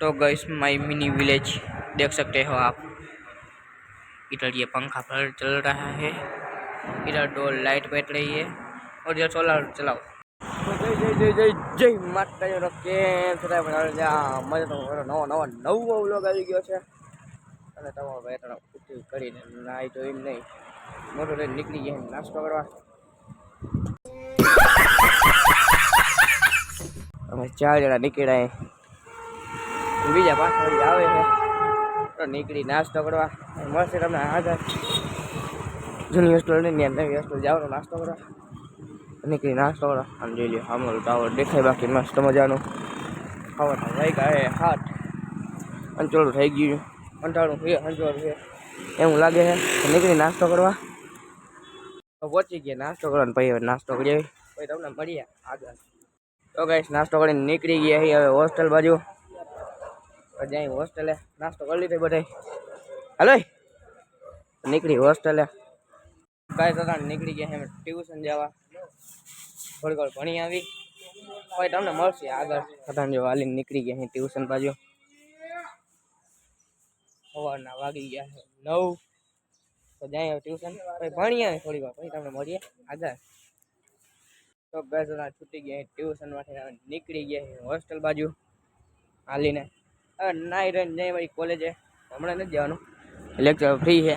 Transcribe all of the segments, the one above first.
तो गैस माई mini village देख सकते हो आप इधर ये पंखा पर चल रहा है इधर दो लाइट बैठ रही है और ये सोलर चलाओ જય જય જય જય જય માતા નો કેમ છતાં પણ મજા તો મારો નવો નવો નવો વ્લોગ આવી ગયો છે અને તમારો બે ત્રણ ઉઠી કરીને નાઈ તો એમ નહીં મોટો લઈને નીકળી ગયા નાસ્તો કરવા. અમે ચાર જણા નીકળ્યા બીજા પાછળ આવે છે નીકળી નાસ્તો કરવા. મળશે તમને આગળ જૂની હોસ્ટેલ નહીં નવી હોસ્ટેલ જવાનો નાસ્તો કરવા. નીકળી નાસ્તો કરવા. આમ જોઈ લ્યો, અમારું ટાવર દેખાય બાકી મસ્ત મજાનું. ખાવાના વાગ્યા ગયા હાથ અંચોળું થઈ ગયું. અંટાળું છે અંચોળું છે એવું લાગે છે. નીકળી નાસ્તો કરવા. પહોંચી ગયા નાસ્તો કરવાનો પછી નાસ્તો કરીએ પછી તમને મળીએ આગળ. તો કઈશ નાસ્તો કરીને નીકળી ગયા છીએ હવે હોસ્ટેલ બાજુ. જાય હોસ્ટેલે નાસ્તો કરી લીધો બધાય હાલો નીકળી હોસ્ટેલે કાંઈ થતા નીકળી ગયા છે ટ્યુશન જવા. થોડીક વાર ભણી આવી. પછી તમને મળશે આગળ. થતા જો હાલીને નીકળી ગયા અહીં ટ્યુશન બાજુ. સવારના વાગી ગયા છે નવ. તો જાય ટ્યુશન ભણીએ થોડી વાર, પછી તમને મળીએ. આગળ. તો જણા છૂટી ગયા ટ્યુશન માટે નીકળી ગયા હોસ્ટેલ બાજુ. હાલીને. હવે નાઈ રહીને જાય મારી કોલેજે હમણાં નથી જવાનું. લેક્ચર ફ્રી છે.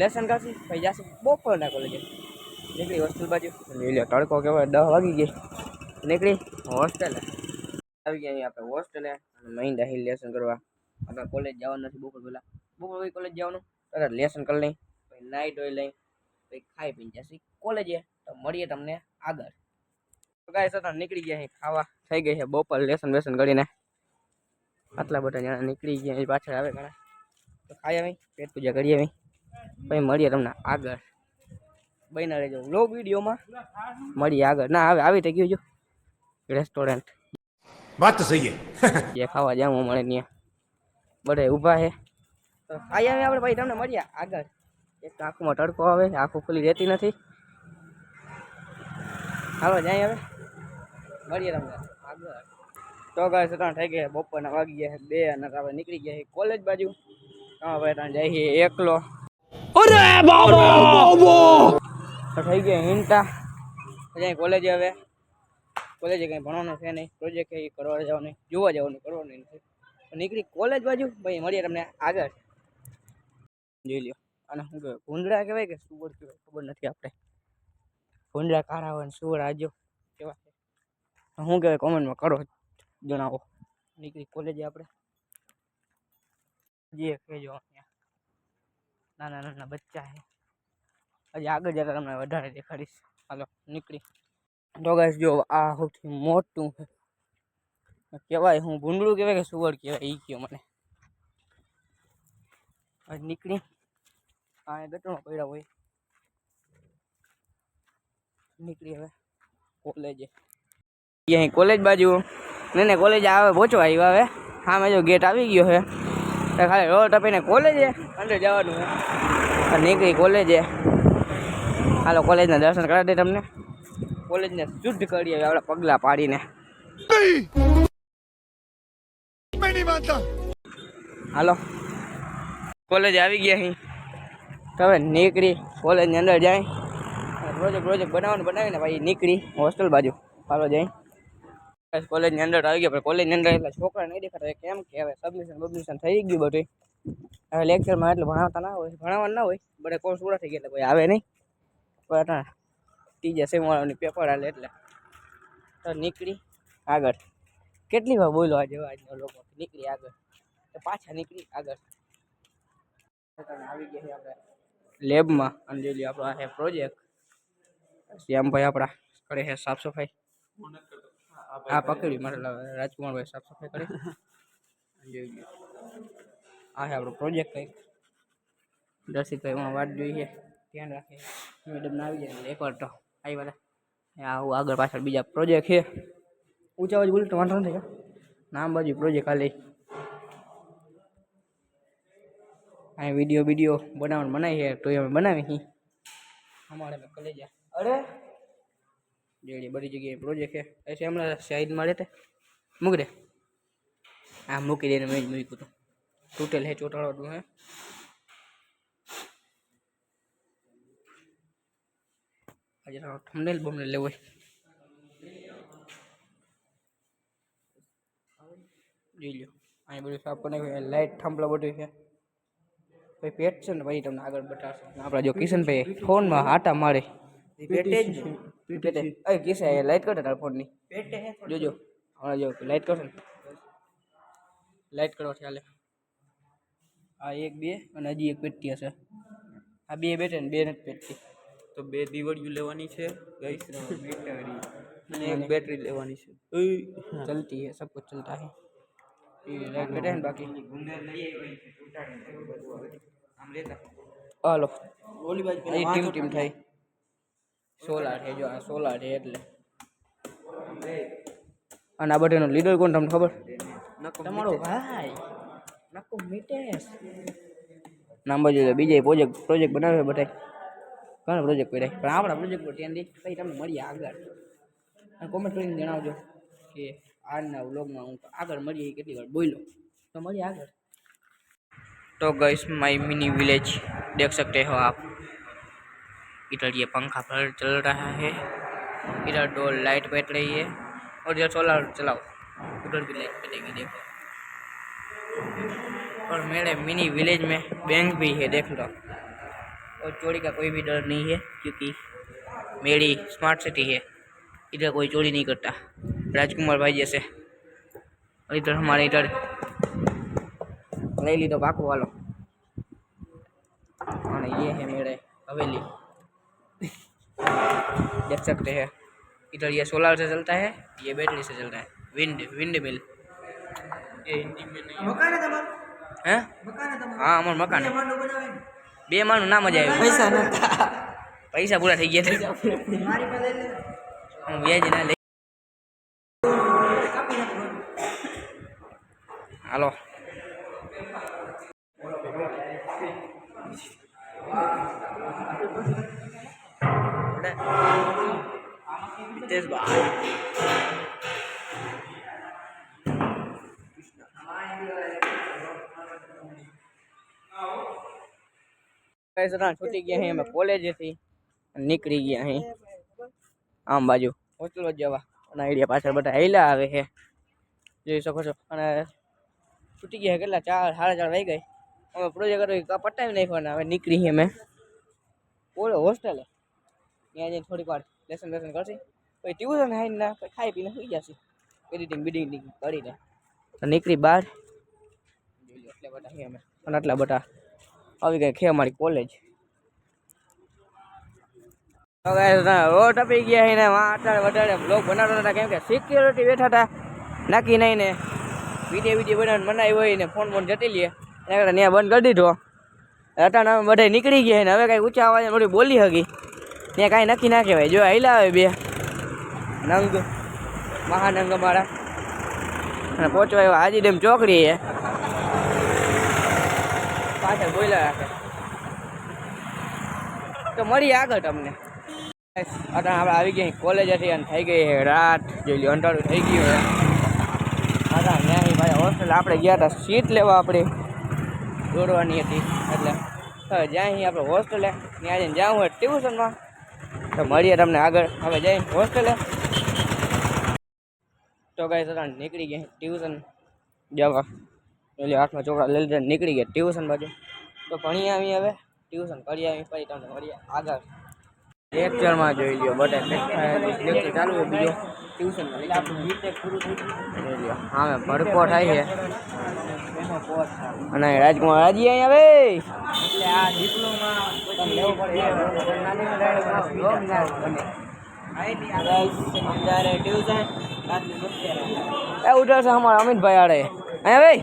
લેસન કરશે પછી જશે બપોરના કોલેજે નીકળી હોસ્ટેલ બાજુ. લઈ લે, તડકો કહેવાય દસ વાગી ગઈ નીકળી હોસ્ટેલે આવી ગયા અહીંયા આપણે હોસ્ટેલે મહિન્દા હિલ લેસન કરવા. अगर कॉलेज जाना बपोर पे बपोर पी कॉलेज जाए तरह लेसन कर लें नाइट हो लें खाई पी जैसे कॉलेज है तो मड़िए तमने आग निकली गए खावा रेस्टोरेंट बात तो सही है खावा जाऊ मे બધા ઊભા છે તો ખાઈ આવે આપણે ભાઈ તમને મળ્યા આગળ. એક તો આંખમાં તડકો આવે આંખો ખુલી રહેતી નથી. હાલો જાય હવે. મળીએ તમને આગળ. તો ગાય સત્રણ થઈ ગયા બપોરના વાગી ગયા બે અને આપણે નીકળી ગયા છે કોલેજ બાજુ. હા ભાઈ ત્યાં જાય છે એકલો. તો થઈ ગયા હિંટા. જાય કોલેજે હવે. કોલેજે કંઈ ભણવાનું છે નહીં પ્રોજેક્ટ એ કરવા જવાનું જોવા જવાનું કરવાનું નથી. નીકળી કોલેજ બાજુ? ભાઈ, મળીએ તમને આગળ. જોઈ લ્યો. અને શું કહેવાય ભૂંડડા કહેવાય કે સુવર કહેવાય? ખબર નથી આપણે. ભૂંડડા કારા હોય ને સુવર, આજો કેવા શું કહેવાય કોમેન્ટમાં કરો, જણાવો. નીકળી કોલેજે આપણે? જે કહેજો અહીંયા. નાના નાના બચ્ચા છે. હજી આગળ જતા તમને વધારે દેખાડીશ. હાલો, નીકળી. તો જો આ સૌથી મોટું છે. કહેવાય, હું ભૂંડળું કહેવાય કે સુવર કહેવાય એ કયો મને. નીકળી. આ ગટરમાં પડ્યા હોય. નીકળી હવે કોલેજે અહીં કોલેજ બાજુ. ને ને કોલેજ આવે, પહોંચવા આવ્યા હવે. મેં જો ગેટ આવી ગયો છે તો ખાલી રોડ ટપીને કોલેજે અંદર જવાનું છે નીકળી કોલેજે હાલો કોલેજના દર્શન કરાવી દે તમને. કોલેજને શુદ્ધ કરી હવે આપણા પગલાં પાડીને. નહીં માનતા હાલો. કોલેજ આવી ગયા અહીં તમે નીકળી કોલેજની અંદર જાય. પ્રોજેક્ટ પ્રોજેક્ટ બનાવવાનું બનાવીને ભાઈ નીકળી, હોસ્ટેલ બાજુ. હાલો, જાય. કોલેજની અંદર આવી ગયા, પણ કોલેજની અંદર એટલે છોકરા નહીં દેખાતા. કેમ કે હવે સબમિશન બબમિશન થઈ ગયું બધું હવે લેક્ચરમાં એટલે ભણાવતા ના હોય, ભણાવવાનું ના હોય. બધા કોર્સ પૂરા થઈ ગયા એટલે ભાઈ આવે નહીં. પણ ત્રીજા સેમવાળાની પેપર હાલે એટલે. તો નીકળી આગળ. કેટલી વાર બોલો આજે આજનો લોકો નીકળી આગળ. પાછા નીકળી આગળ. આવી ગયા આપણે લેબમાં. અને જોઈ લ્યો, આપણો આ પ્રોજેક્ટ. શ્યામભાઈ આપણા કરે છે સાફ સફાઈ. આ પકડી મતલબ રાજકુમારભાઈ સાફ સફાઈ કરે જોઈ આ છે આપણો પ્રોજેક્ટ કંઈક. દર્શિતભાઈ વાત જોઈએ ધ્યાન રાખે. મેડમ આવી જાય એકવાર તો. આવી વાળા આવું આગળ પાછળ બીજા પ્રોજેક્ટ છે. ऊँचा बाजू बोले टमाटर देखा नाम बाजू प्रोजे खाली. आई वीडियो वीडियो बना बनाई है तो ये बना ही हमारे में कलेज. अरे! जेडी बड़ी जगह प्रोजेक्ट है. ऐसे हमारे शहीद मारे थे. मुक दे. हाँ मुकी देने में मुझे तो टूटल है चोटा जो है? अजरा थंबनेल बमनेल ले જોઈ લો અહીં બધું સાફ કરી લાઇટ થાંભલા બધું છે ભાઈ પેટ છે ને ભાઈ તમને આગળ બતાવશે આપણા જો કિશનભાઈ ફોનમાં હાટા મારે પેટે જ પેટે અરે કિશન એ લાઇટ કરતા તારા ફોનની પેટે જોજો હમણાં જો લાઇટ કરશે ને લાઇટ કરો ચાલે આ એક બે અને હજી એક પેટી હશે આ બે બેઠે ને બે નથી પેટી તો બે દીવડિયું લેવાની છે ગઈસ બેટરી અને એક બેટરી લેવાની છે ચલતી હે સબ કુછ ચલતા હે એ બાકી હાલો ટીમ ટીમ થઈ સોલાર છે જો આ સોલાર છે એટલે અને આ બટેનો લીડર કોણ તમને ખબર તમારો ભાઈ નકો મિટેશ નામ બાજુ બીજા પ્રોજેક્ટ પ્રોજેક્ટ બનાવે બટાઈ ઘણા પ્રોજેક્ટ કર્યા પણ આપણા પ્રોજેક્ટ પર ધ્યાન દઈ પછી તમને મળીએ આગળ અને કોમેન્ટ કરીને જણાવજો કે આજના વ્લોગમાં હું આગળ મળીએ એ કેટલી વાર બોલ્યો તો મળીએ આગળ तो गैस माई मिनी विलेज देख सकते हो आप इधर ये पंखा पर चल रहा है इधर दो लाइट बैठ रही है और इधर सोलर चलाओ उधर भी लाइट बैठेगी देखो और मेरे मिनी विलेज में बैंक भी है देख लो और चोरी का कोई भी डर नहीं है क्योंकि मेरी स्मार्ट सिटी है इधर कोई चोरी नहीं करता राजकुमार भाई जैसे और इधर हमारे इधर ले ली तो पाको वालो और ये है मेरे हवेली देख सकते हैं इधर ये सोलर से चलता है ये बैटरी से चलता है विंड विंड मिल ये हिंदी में नहीं है હા અમારું મકાન હે. બે માણું ના મજા આવી પૈસા નતા પૈસા પૂરા થઈ ગયા છે હું વ્યાજ ના લઈ હાલો હિતેશભાઈ કઈ સરા છૂટી ગયા અહીં અમે કોલેજેથી નીકળી ગયા અહીં આમ બાજુ હોસ્ટેલ જવા અને આઈડિયા પાછળ બધા હેલા આવે છે જોઈ શકો છો અને છૂટી ગયા કેટલા? ચાર, સાડા ચાર વાગી ગઈ અમે પ્રોજેક્ટ પટાવી નાખવાના હવે નીકળી અમે. બોલો હોસ્ટેલે ત્યાં જઈને થોડીક વાર લેસન લેસન કરશી? પછી ટ્યુશન આવીને ના ખાઈ પીને સુઈ જશે. એડિટિંગ બિડિંગ કરીને. નીકળી બહાર એટલે બધા છીએ અમે અને આટલા બધા આવી ગઈ ખે અમારી કોલેજ રોડ ટપી ગયા એને વાં અટાડે વટાડે બ્લોગ બનાવતા હતા, કેમ કે સિક્યોરિટી બેઠા હતા. નાખી નહીં ને વીડિયો વીડિયો બનાવીને મનાવી હોય ને ફોન ફોન જતી લઈએ. એના કરતાં ત્યાં બંધ કરી દીધો. અટાણ અમે બધા નીકળી ગયા ને હવે કાંઈ ઊંચા અવાજે બધું બોલી શકી ત્યાં કાંઈ નક્કી ના કહેવાય. જો હાઈલા આવે બે. નંગ. મહાનંગ અમારા. અને પહોંચવા એવા હાજી ડેમ ચોકડી છે પાછળ બોલ્યા રાખે. તો મળીએ આગળ તમને. અત્યારે આપણે આવી ગયા કોલેજ હતી અને થઈ ગઈ રાત જોઈ લો અંટાળું થઈ ગયું અત્યારે હોસ્ટેલ આપણે ગયા હતા સીટ લેવા આપણે. દોડવાની હતી. એટલે હવે જ્યાં અહીં આપણે હોસ્ટેલે. ત્યાં જઈને જાઉં હોય ટ્યુશનમાં. તો મળીએ તમને આગળ. હવે જઈ હોસ્ટેલે. તો ગાય સર નીકળી ગયા ટ્યુશન જવા. એટલે હાથમાં ચોપડા લઈ લીધા નીકળી ગયા ટ્યુશન બાજુ. તો ભણી આવી હવે. ટ્યુશન કરી આવી, પછી તમને મળીએ આગળ. લેક્ચરમાં જોઈ લ્યો બટ લેક્ચર ચાલુ છે બીજો ટ્યુશનમાં હા મેં ભડકો થાય છે. અને રાજકુમાર રાજી અહીંયા આવે? એટલે આ ડિપ્લોમા એ ઉધર અમારા અમિતભાઈ આડે. અહીંયા ભાઈ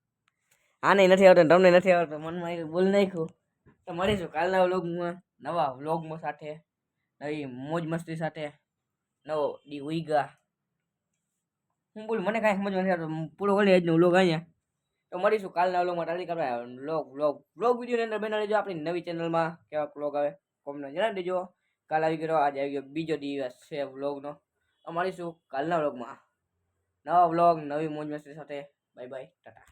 આને નથી આવતો તમને નથી આવતો મનમાં બોલ નાખ્યું. તો મળીશું કાલના વ્લોગમાં, નવા વ્લોગમાં સાથે. નવી મોજ મસ્તી સાથે. નવો ડી ઉઈગા. હું બોલું, મને કાંઈ સમજ નથી આવતો. પૂરો કરી આજનો વ્લોગ અહીંયા. તો મળીશું કાલના વ્લોગમાં. ટાળી કરવા વ્લોગ વ્લોગ વ્લોગ વિડીયોની અંદર બનાવી દેજો આપણી નવી ચેનલમાં. કેવા વ્લોગ આવે, કોમને જણાવી દેજો. કાલ આવી ગયો, આજે આવી ગયો, બીજો દિવસ છે વ્લોગનો. તો મળીશું કાલના વ્લોગમાં. નવા વ્લોગ, નવી મોજ મસ્તી સાથે. Bye bye, tata.